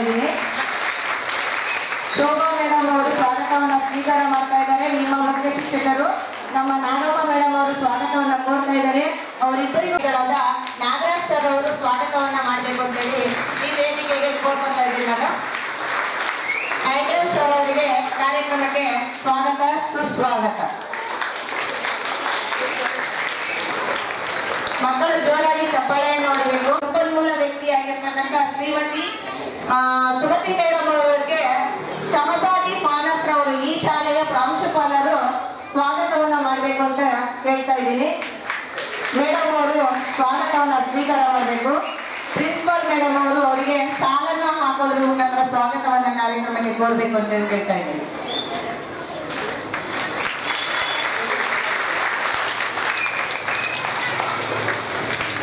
ಇದ್ದೀನಿ. ಶೋಭಾ ಮೇಡಮ್ ಅವರು ಸ್ವಾಗತವನ್ನು ಸ್ವೀಕಾರ ಮಾಡ್ತಾ ಇದ್ದಾರೆ. ನಿಮ್ಮ ಮುಖ್ಯ ಶಿಕ್ಷಕರು, ನಮ್ಮ ನಾಗಮ್ಮ ಮೇಡಮ್ ಅವರು ಸ್ವಾಗತವನ್ನು ಕೋರ್ತಾ ಇದ್ದಾರೆ. ಅವರಿಬ್ಬರಿಗಳಾದ ನಾಗರಾಜ್ ಸರ್ ಅವರು ಸ್ವಾಗತವನ್ನು ಮಾಡಬೇಕು ಅಂತ ಹೇಳಿ ಈ ವೇದಿಕೆಗೆ ಕೋರ್ಕೊಳ್ತಾ ಇದ್ದೀನಿ ನಾನು ಸರ್ ಅವರಿಗೆ ಕಾರ್ಯಕ್ರಮಕ್ಕೆ ಸ್ವಾಗತ, ಸುಸ್ವಾಗತ. ಮಕ್ಕಳು ಜೋರಾಗಿ ಚಪ್ಪಾಳೆಯನ್ನು ನೋಡಬೇಕು ಸಂಪನ್ಮೂಲ ವ್ಯಕ್ತಿಯಾಗಿರ್ತಕ್ಕಂಥ ಶ್ರೀಮತಿ ಸುಮತಿ ಮೇಡಮ್ ಅವರಿಗೆ ಶಮಸಾದಿ ಮಾನಸ್ ಅವರು, ಈ ಶಾಲೆಯ ಪ್ರಾಂಶುಪಾಲರು ಸ್ವಾಗತವನ್ನು ಮಾಡಬೇಕು ಅಂತ ಹೇಳ್ತಾ ಇದ್ದೀನಿ. ಮೇಡಮ್ ಅವರು ಸ್ವಾಗತವನ್ನ ಸ್ವೀಕಾರ ಮಾಡಬೇಕು. ಪ್ರಿನ್ಸಿಪಾಲ್ ಮೇಡಮ್ ಅವರು ಅವರಿಗೆ ಶಾಲನ್ನ ಹಾಕೋದ್ರ ಮುಖಾಂತರ ಸ್ವಾಗತವನ್ನ ಕಾರ್ಯಕ್ರಮಕ್ಕೆ ಕೋರ್ಬೇಕು ಅಂತ ಹೇಳ್ತಾ ಇದ್ದೀನಿ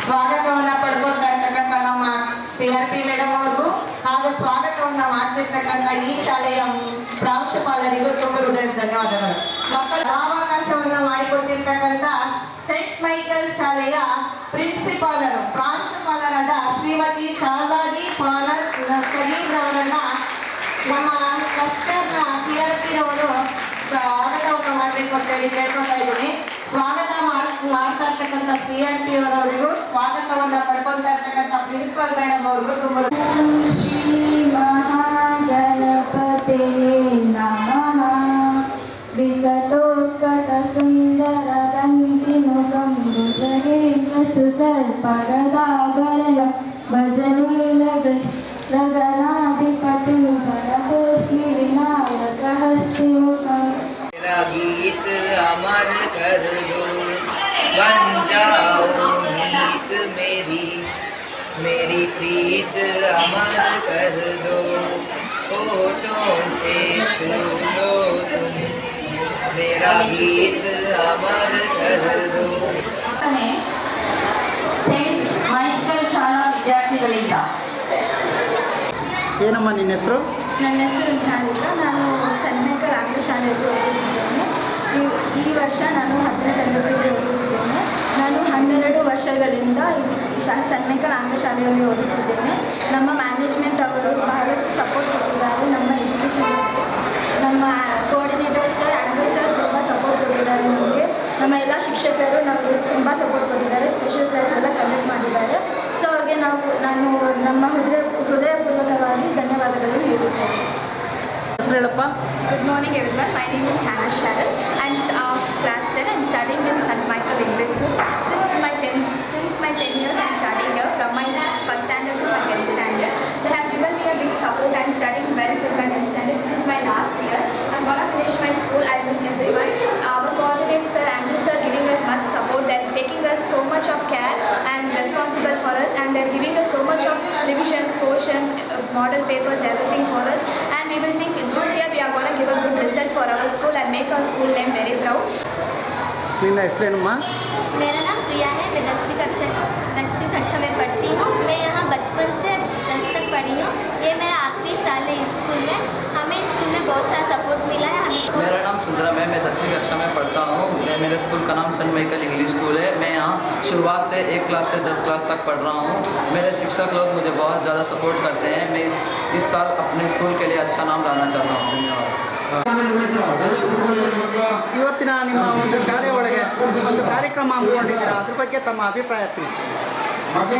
ಸ್ವಾಗತವನ್ನ ಪಡ್ಕೊಳ್ತಾ ಇರ್ತಕ್ಕಂಥ ನಮ್ಮ ಸಿ ಆರ್ ಪಿ ಮೇಡಮ್ ಅವ್ರಿಗೂ ಹಾಗೂ ಸ್ವಾಗತವನ್ನ ಈ ಶಾಲೆಯ ಪ್ರಾಂಶುಪಾಲರಿಗೂ ತುಂಬ ಹೃದಯದ ಧನ್ಯವಾದಗಳು. ಮಕ್ಕಳ ಅವಕಾಶವನ್ನ ಮಾಡಿಕೊಟ್ಟಿರ್ತಕ್ಕಂಥ ಸೆಂಟ್ ಮೈಕಲ್ ಶಾಲೆಯ ಪ್ರಿನ್ಸಿಪಾಲರು, ಪ್ರಾಂಶುಪಾಲರಾದ ಶ್ರೀಮತಿ ಶಾಲಾದಿ ಪಾಲಸ್ ಸಲೀಂ ಅವರನ್ನ ನಮ್ಮ ಕ್ಲಸ್ಟರ್ನ ಸಿ ಆರ್ ಪಿ ಅವರು ಸ್ವಾಗತವನ್ನು ಮಾಡಬೇಕು ಅಂತ ಹೇಳಿ ಕೇಳ್ಕೊತಾ ಇದ್ದೀನಿ. ಸ್ವಾಗತ ಮಾಡ್- ಮಾಡ್ತಾ ಇರ್ತಕ್ಕಂಥ ಸಿ ಪಿ ಅವರವರಿಗೂ, ಸ್ವಾಗತವನ್ನ ಪಡ್ಕೊಳ್ತಾ ಇರ್ತಕ್ಕಂಥ ಪ್ರಿನ್ಸಿಪಲ್ ಮೇಡಮ್ ಅವ್ರಿಗೂ ತುಂಬ अमर कर दो बन जाओ मीत मेरी मेरी प्रीत अमर कर दो होठों से छू लो तुम मेरा गीत अमर कर दो ಸೇಂಟ್ ಮೈಕಲ್ ಶಾಲಾ ವಿದ್ಯಾರ್ಥಿಗಳಿಂದ ಏನಮ್ಮ ನಿನ್ನ ಹೆಸರು ನನ್ನ ಹೆಸರು ನಿಹಾರಿಕಾ ನಾನು ಸನ್ಮೇಕರ್ ಆಂಗ್ಲ ಶಾಲೆಯಲ್ಲಿ ಓದುತ್ತಿದ್ದೇನೆ ಈ- ವರ್ಷ ನಾನು ಹತ್ತನೇ ತರಗತಿಯಲ್ಲಿ ಓದುತ್ತಿದ್ದೇನೆ ನಾನು ಹನ್ನೆರಡು ವರ್ಷಗಳಿಂದ ಇಲ್ಲಿ ಶಾ ಸನ್ಮೇಕರ್ ಆಂಗ್ಲ ಶಾಲೆಯಲ್ಲಿ ಓದುತ್ತಿದ್ದೇನೆ. ನಮ್ಮ ಮ್ಯಾನೇಜ್ಮೆಂಟ್ ಅವರು ಬಹಳಷ್ಟು ಸಪೋರ್ಟ್ ಕೊಟ್ಟಿದ್ದಾರೆ ನಮ್ಮ ಎಜುಕೇಷನ್ ನಮ್ಮ ಕೋಆರ್ಡಿನೇಟರ್ ಸರ್ ಆ್ಯಂಡ್ ಸರ್ ತುಂಬ ಸಪೋರ್ಟ್ ಕೊಟ್ಟಿದ್ದಾರೆ ನಮಗೆ. ನಮ್ಮ ಎಲ್ಲ ಶಿಕ್ಷಕರು ನಮಗೆ ತುಂಬ ಸಪೋರ್ಟ್ ಕೊಟ್ಟಿದ್ದಾರೆ. ಸ್ಪೆಷಲ್ ಕ್ಲಾಸ್ ಎಲ್ಲ ಕಂಡಕ್ಟ್ ಮಾಡಿದ್ದಾರೆ. ಸೊ ಅವ್ರಿಗೆ ನಾವು ನಾನು ನಮ್ಮ ಹೃದಯ ಹೃದಯಪೂರ್ವಕವಾಗಿ ಧನ್ಯವಾದಗಳನ್ನು ಹೇಳುತ್ತೇನೆ. Good morning Good my name is name is model papers, everything for us. And we will think this year we are going to give a good result for our school and make our school name very proud. ನಿನ್ನ ಹೆಸರೇನಮ್ಮ मेरा नाम प्रिया है मैं दसवीं कक्षा दसवीं कक्षा में पढ़ती हूँ मैं यहाँ बचपन से दस तक पढ़ी हूँ ये मेरा आखिरी साल है इस स्कूल में हमें स्कूल में बहुत सारा सपोर्ट मिला है हमें मेरा नाम सुंदरम है मैं दसवीं कक्षा में पढ़ता हूँ मैं मेरे स्कूल का नाम सन माइकल इंग्लिश स्कूल है मैं यहाँ शुरुआत से एक क्लास से दस क्लास तक पढ़ रहा हूँ मेरे शिक्षक लोग मुझे बहुत ज़्यादा सपोर्ट करते हैं मैं इस इस साल अपने स्कूल के लिए अच्छा नाम लाना चाहता हूँ धन्यवाद ಇವತ್ತಿನ ನಿಮ್ಮ ಒಂದು ಶಾಲೆ ಒಳಗೆ ಒಂದು ಕಾರ್ಯಕ್ರಮ ಹಮ್ಮಿಕೊಂಡಿದ್ದೀರಾ ಅದ್ರ ಬಗ್ಗೆ ತಮ್ಮ ಅಭಿಪ್ರಾಯ ತಿಳಿಸಿ Okay,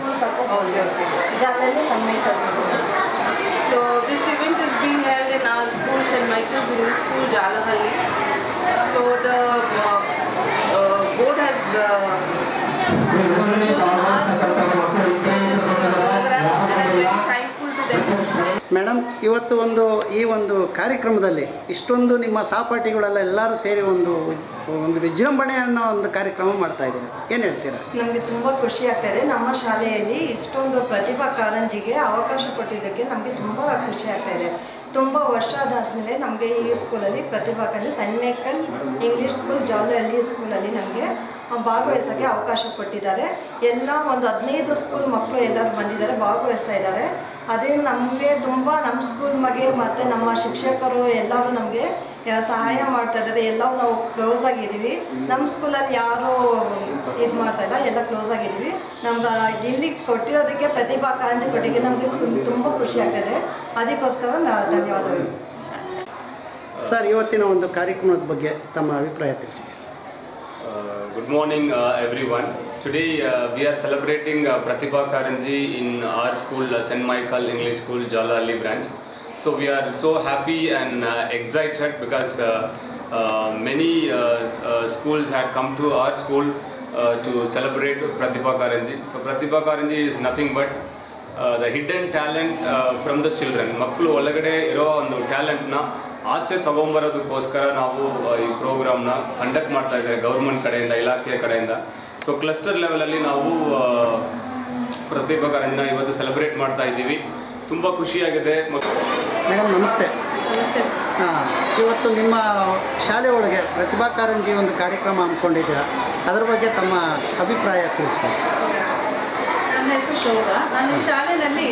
ತಗೋಬಹುದು ಜಾಲಲ್ಲಿ ಸಬ್ಮಿಟ್ ಕಳಿಸಬಹುದು so this event is being held in our school saint Michael's English school Jalahalli so the board has madam, ಇವತ್ತು ಒಂದು, ಈ ಒಂದು ಕಾರ್ಯಕ್ರಮದಲ್ಲಿ ಇಷ್ಟೊಂದು ನಿಮ್ಮ ಸಹಪಾಠಿಗಳೆಲ್ಲ ಎಲ್ಲರೂ ಸೇರಿ ಒಂದು ಒಂದು ವಿಜೃಂಭಣೆ ಅನ್ನೋ ಒಂದು ಕಾರ್ಯಕ್ರಮ ಮಾಡ್ತಾ ಇದ್ದೀನಿ ಏನು ಹೇಳ್ತೀರಾ? ನಮಗೆ ತುಂಬ ಖುಷಿ ಆಗ್ತಾಯಿದೆ ನಮ್ಮ ಶಾಲೆಯಲ್ಲಿ ಇಷ್ಟೊಂದು ಪ್ರತಿಭಾ ಕಾರಂಜಿಗೆ ಅವಕಾಶ ಕೊಟ್ಟಿದ್ದಕ್ಕೆ ನಮಗೆ ತುಂಬ ಖುಷಿ ಆಗ್ತಾಯಿದೆ ತುಂಬ ವರ್ಷ ಆದಾದಮೇಲೆ ನಮಗೆ ಈ ಸ್ಕೂಲಲ್ಲಿ ಪ್ರತಿಭಾ ಕಾರಂಜಿ ಸಣ್ಣ ಮೇಕಲ್ ಇಂಗ್ಲೀಷ್ ಸ್ಕೂಲ್ ಜಾಲಹಳ್ಳಿ ಸ್ಕೂಲಲ್ಲಿ ನಮಗೆ ಭಾಗವಹಿಸೋಕ್ಕೆ ಅವಕಾಶ ಕೊಟ್ಟಿದ್ದಾರೆ. ಎಲ್ಲ ಒಂದು ಹದಿನೈದು ಸ್ಕೂಲ್ ಮಕ್ಕಳು ಎಲ್ಲರೂ ಬಂದಿದ್ದಾರೆ, ಭಾಗವಹಿಸ್ತಾ ಇದ್ದಾರೆ. ಅದೇ ನಮಗೆ ತುಂಬ ನಮ್ಮ ಸ್ಕೂಲ್ ಬಗ್ಗೆ ಮತ್ತು ನಮ್ಮ ಶಿಕ್ಷಕರು ಎಲ್ಲರೂ ನಮಗೆ ಸಹಾಯ ಮಾಡ್ತಾ ಇದ್ದಾರೆ. ಎಲ್ಲವೂ ನಾವು ಕ್ಲೋಸ್ ಆಗಿದ್ದೀವಿ. ನಮ್ಮ ಸ್ಕೂಲಲ್ಲಿ ಯಾರು ಇದು ಮಾಡ್ತಾ ಇಲ್ಲ, ಎಲ್ಲ ಕ್ಲೋಸ್ ಆಗಿದ್ದೀವಿ. ನಮ್ಗೆ ಇಲ್ಲಿ ಕೊಟ್ಟಿರೋದಕ್ಕೆ ಪ್ರತಿಭಾ ಕಾರಂಜಿ ಕೊಟ್ಟಿಗೆ ನಮಗೆ ತುಂಬ ಖುಷಿ ಆಗ್ತದೆ ಅದಕ್ಕೋಸ್ಕರ ನಾವು ಧನ್ಯವಾದಗಳು. ಸರ್, ಇವತ್ತಿನ ಒಂದು ಕಾರ್ಯಕ್ರಮದ ಬಗ್ಗೆ ತಮ್ಮ ಅಭಿಪ್ರಾಯ ತಿಳಿಸಿ. Uh, good morning, uh, everyone. Today uh, we are celebrating uh, Pratibha Karanji in our school, uh, St. Michael English School, Jalali branch. So we are so happy and uh, excited because uh, uh, many uh, uh, schools had come to our school uh, to celebrate Pratibha Karanji. So Pratibha Karanji is nothing but uh, the hidden talent uh, from the children. ಮಕ್ಕಳು ಒಳಗಡೆ ಇರೋ talent ಟ್ಯಾಲೆಂಟ್ನ ಆಚೆ ತಗೊಂಬರೋದಕ್ಕೋಸ್ಕರ ನಾವು ಈ ಪ್ರೋಗ್ರಾಮ್ನ conduct ಮಾಡ್ತಾ ಇದ್ದಾರೆ government ಕಡೆಯಿಂದ ಇಲಾಖೆಯ ಕಡೆಯಿಂದ. ಸೊ ಕ್ಲಸ್ಟರ್ ಲೆವೆಲಲ್ಲಿ ನಾವು ಪ್ರತಿಭಾ ಕಾರಂಜಿನ ಇವತ್ತು ಸೆಲೆಬ್ರೇಟ್ ಮಾಡ್ತಾ ಇದ್ದೀವಿ. ತುಂಬ ಖುಷಿಯಾಗಿದೆ ಮತ್ತು ಮೇಡಮ್ ನಮಸ್ತೆ. ಹಾಂ ಇವತ್ತು ನಿಮ್ಮ ಶಾಲೆ ಒಳಗೆ ಪ್ರತಿಭಾ ಕಾರಂಜಿ ಒಂದು ಕಾರ್ಯಕ್ರಮ ಅಂದ್ಕೊಂಡಿದ್ದೀರಾ ಅದರ ಬಗ್ಗೆ ತಮ್ಮ ಅಭಿಪ್ರಾಯ ತಿಳಿಸ್ಬೇಕು ನನ್ನ ಹೆಸರು ಶೋಭಾ. ನಾನು ಈ ಶಾಲೆಯಲ್ಲಿ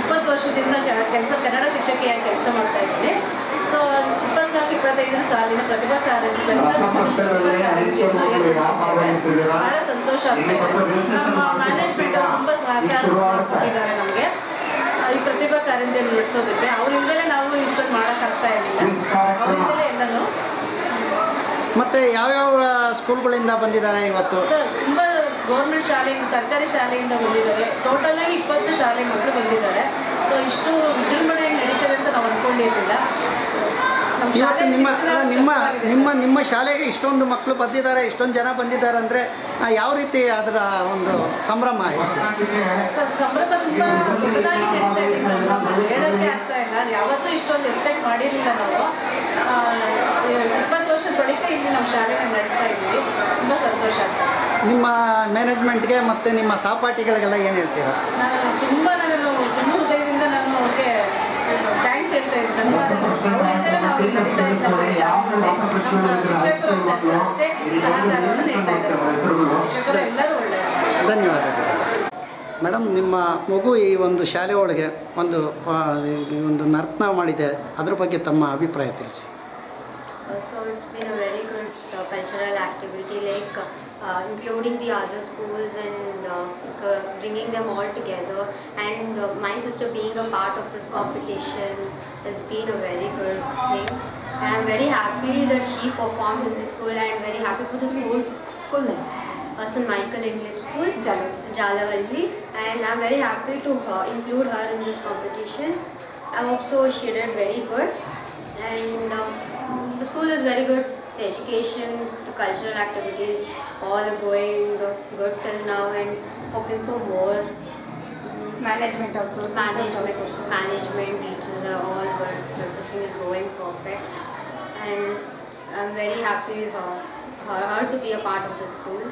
ಇಪ್ಪತ್ತು ವರ್ಷದಿಂದ ಕೆಲಸ ಕನ್ನಡ ಶಿಕ್ಷಕಿಯಾಗಿ ಕೆಲಸ ಮಾಡ್ತಾ ಇದ್ದೀನಿ. ಸೊ ಇಪ್ಪತ್ನಾಲ್ಕು ಇಪ್ಪತ್ತೈದರ ಸಾಲಿನ ಪ್ರತಿಭಾ ಕಾರಂಜಿ ಬಹಳ ಸಂತೋಷ ಆಗ್ತಾ ನಮ್ಮ ಮ್ಯಾನೇಜ್ಮೆಂಟ್ ತುಂಬ ಸಹಕಾರ ಕೊಟ್ಟಿದ್ದಾರೆ ನಮಗೆ. ಈ ಪ್ರತಿಭಾ ಕಾರಂಜಿಯನ್ನು ನಡೆಸೋದಕ್ಕೆ ಅವರಿಂದಲೇ ನಾವು ಇಷ್ಟೊಂದು ಮಾಡೋಕ್ಕಾಗ್ತಾ ಇರಲಿಲ್ಲ. ಅವರಿಂದಲೇ ಎಲ್ಲನೂ ಮತ್ತು ಯಾವ್ಯಾವ ಸ್ಕೂಲ್ಗಳಿಂದ ಬಂದಿದ್ದಾರೆ ಇವತ್ತು? ಸರ್ ತುಂಬ ಗೌರ್ಮೆಂಟ್ ಶಾಲೆಯಿಂದ ಸರ್ಕಾರಿ ಶಾಲೆಯಿಂದ ಬಂದಿದ್ದಾರೆ. ಟೋಟಲ್ ಆಗಿ ಇಪ್ಪತ್ತು ಶಾಲೆ ಮಕ್ಕಳು ಬಂದಿದ್ದಾರೆ. ಸೊ ಇಷ್ಟು ವಿಜೃಂಭಣೆಯಾಗಿ ನಡೀತದೆ ಅಂತ ನಾವು ಅಂದ್ಕೊಂಡಿರಲಿಲ್ಲ ಇವತ್ತು ನಿಮ್ಮ ನಿಮ್ಮ ನಿಮ್ಮ ನಿಮ್ಮ ಶಾಲೆಗೆ ಇಷ್ಟೊಂದು ಮಕ್ಕಳು ಬಂದಿದ್ದಾರೆ ಇಷ್ಟೊಂದು ಜನ ಬಂದಿದ್ದಾರೆ ಅಂದರೆ ಯಾವ ರೀತಿ ಅದರ ಒಂದು ಸಂಭ್ರಮ ಸರ್ ಸಂಭ್ರಮ ತುಂಬ ಹೇಳೋಕ್ಕೆ ಆಗ್ತಾ ಇಲ್ಲ. ಯಾವತ್ತೂ ಇಷ್ಟೊಂದು ಎಕ್ಸ್ಪೆಕ್ಟ್ ಮಾಡಿರಲಿಲ್ಲ ನಾವು. ಇಪ್ಪತ್ತು ವರ್ಷದ ಬಳಿಕ ಇಲ್ಲಿ ನಮ್ಮ ಶಾಲೆನ ನಡೆಸ್ತಾ ಇದ್ದೀವಿ. ತುಂಬ ಸಂತೋಷ ಆಗ್ತದೆ ನಿಮ್ಮ ಮ್ಯಾನೇಜ್ಮೆಂಟ್ಗೆ ಮತ್ತು ನಿಮ್ಮ ಸಹಪಾಠಿಗಳಿಗೆಲ್ಲ ಏನು ಹೇಳ್ತೀರಾ? ನಾನು ತುಂಬ ಹೃದಯದಿಂದ ನಾನು ಅವ್ರಿಗೆ ಥ್ಯಾಂಕ್ಸ್ ಹೇಳ್ತಾ ಇದ್ದೀನಿ ಧನ್ಯವಾದಗಳು ಅವರಿಂದಲೇ ನಾವು ಇಲ್ಲಿ ನಡೀತಾ ಇದ್ದೀವಿ ನಮ್ಮ ಸ- ಶಿಕ್ಷಕರು ಅಷ್ಟೇ ಅಷ್ಟೇ ಸಹಕಾರವನ್ನು ನೀಡ್ತಾ ಇದ್ದಾರೆ. ಶಿಕ್ಷಕರು ಎಲ್ಲರೂ ಒಳ್ಳೆಯವರು. ಧನ್ಯವಾದಗಳು. ಮೇಡಮ್ ನಿಮ್ಮ ಮಗು ಈ ಒಂದು ಶಾಲೆ ಒಳಗೆ ಒಂದು ಒಂದು ನರ್ತನ ಮಾಡಿದೆ. ಅದ್ರ ಬಗ್ಗೆ ತಮ್ಮ ಅಭಿಪ್ರಾಯ ತಿಳಿಸಿ. So it's been a very good cultural activity like uh, including the other schools and uh, bringing them all together. And uh, my sister being a part of this competition has been a very good thing. And I'm very happy that she performed in the school and very happy for the school. It's school name? Uh, St. Michael English School, Jal Jalavalli. And I'm very happy to her, include her in this competition. I hope so she did very good. And uh, the school is very good the education, the cultural activities, all are going good till now and hoping for more. Management also. Management, also. management teachers are all good. Everything is going perfect. And I'm very happy for her, her to be a part of the school.